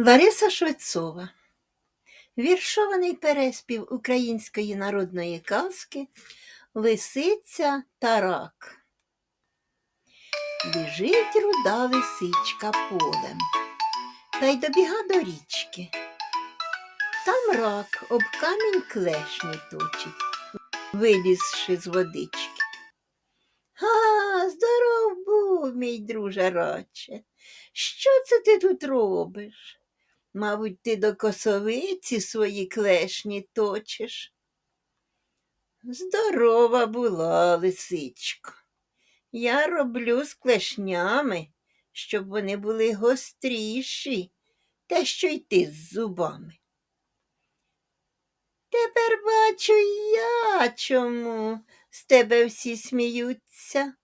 Лариса Швецова. Віршований переспів української народної казки Лисиця та рак. Біжить руда лисичка полем, та й добіга до річки. Там рак об камінь клешні точить, вилізши з водички. Га, здоров був, мій друже раче. Що це ти тут робиш? Мабуть, ти до косовиці свої клешні точиш. Здорова була, лисичко. Я роблю з клешнями, щоб вони були гостріші, та що й ти з зубами. Тепер бачу я чому з тебе всі сміються.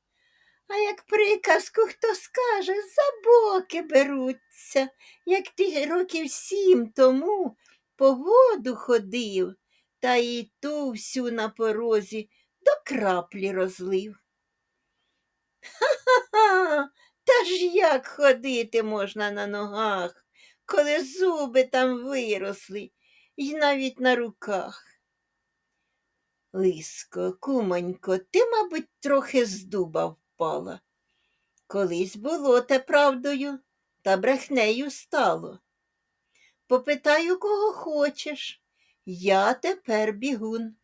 А як приказку хто скаже, за боки беруться, як ти років сім тому по воду ходив, та і ту всю на порозі до краплі розлив. Ха-ха, та ж як ходити можна на ногах, коли зуби там виросли, і навіть на руках. Лиско, кумонько, ти, мабуть, трохи з дуба впала. Колись було те правдою, та брехнею стало. Попитаю, кого хочеш. Я тепер бігун.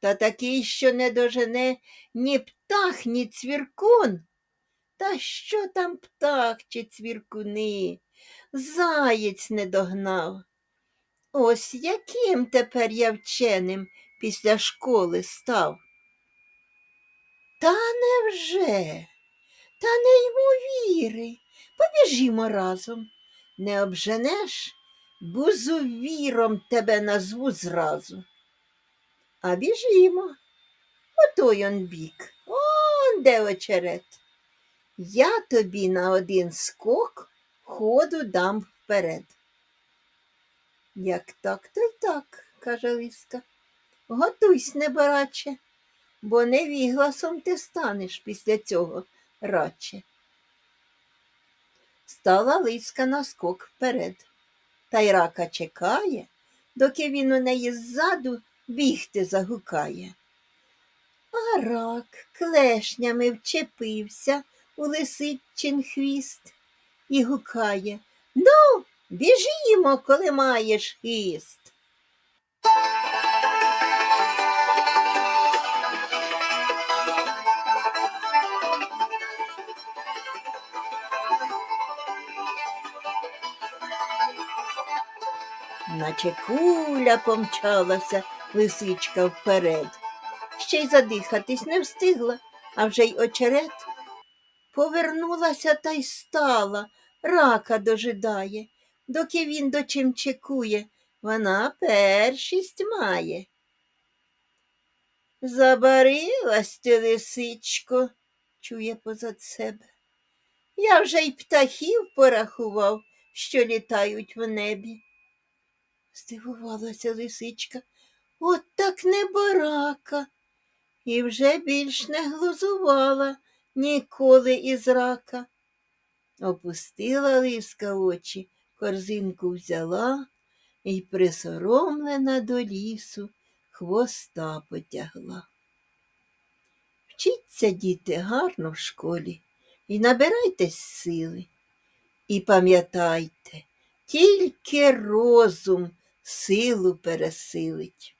Та такий, що не дожене ні птах, ні цвіркун. Та що там птах чи цвіркуни? Заєць не догнав. Ось яким тепер я вченим після школи став. Та невже? Та не ймовіри. Побіжімо разом. Не обженеш, бузувіром тебе назву зразу. А біжімо. Отой он бік, он де очерет. Я тобі на один скок ходу дам вперед. Як так, то й так, каже Лиска. Готуйсь, небараче, бо невігласом ти станеш після цього радше. Стала Лиска на скок вперед, та й рака чекає, доки він у неї ззаду бігти загукає. А рак клешнями вчепився у лисичин хвіст і гукає Ну, біжімо, коли маєш хист. Наче куля помчалася лисичка вперед. Ще й задихатись не встигла, а вже й очерет. Повернулася та й стала, рака дожидає, доки він до чим чекує, вона першість має. Забарилась ти, лисичко, чує позад себе. Я вже й птахів порахував, що літають в небі. Здивувалася лисичка. От так неборака. І вже більш не глузувала ніколи із рака. Опустила лиска очі, корзинку взяла і присоромлена до лісу хвоста потягла. Вчіться, діти, гарно в школі і набирайтесь сили. І пам'ятайте, тільки розум selo para silic